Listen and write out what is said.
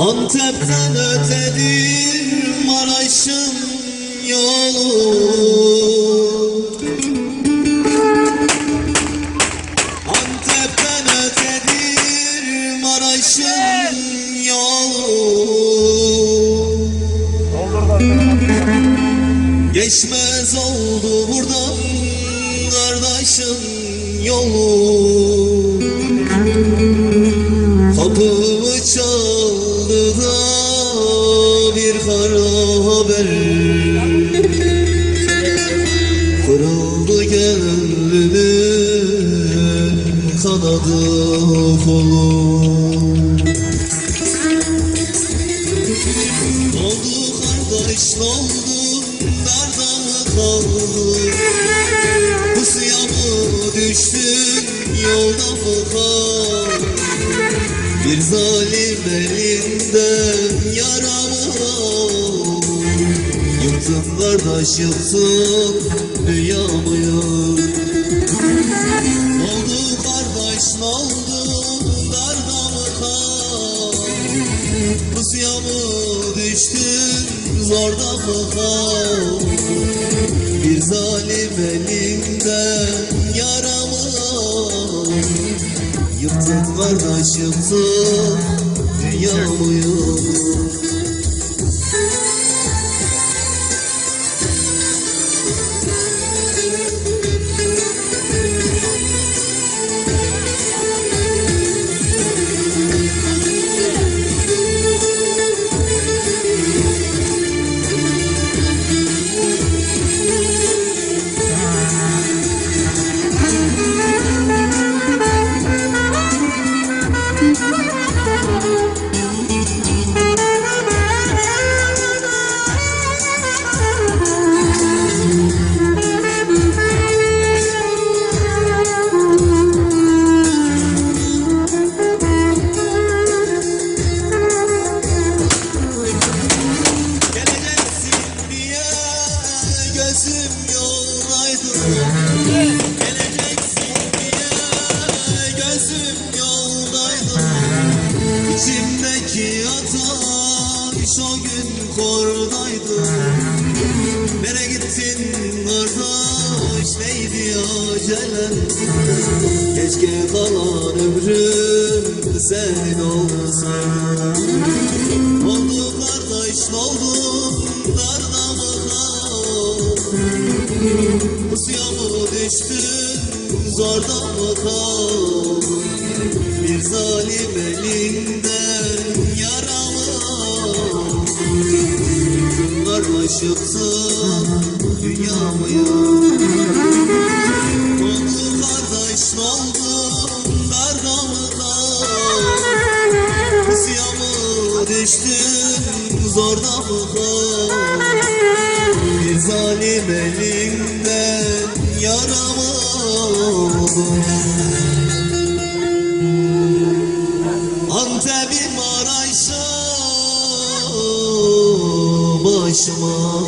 Antep'ten ötedir Maraş'ın yolu. Antep'ten ötedir Maraş'ın yolu. Geçmez oldu buradan kardeşim yolu haber. Kırıldı gönlümün kanadı kolu. Oldu kardeş oldu mı kaldı. Pusuya mı düştün Yolda mı kaldın Bir zalim elinden kardeş yıktın Dünyamı Oldu kardeş ne oldu? Darda mı kaldın Pusuya mı düştün Zorda mı kaldın Bir zalim elinden yaramı al. Yıktın kardeş yıktın Dünyamı İçimdeki ateş o gün kordaydı. Nereye gittin kardeş acelen Keşke kalan ömrüm senin mı düştün zorda mı kaldın Bir zalim elinden yaramı al. Kardeş yıktın dünyamı Oldu kardeş ne oldu darda mı kaldın Pusuya mı düştün zorda mı kaldın Bir zalim elinden yaramı aldın Antep'im Maraş'a başıma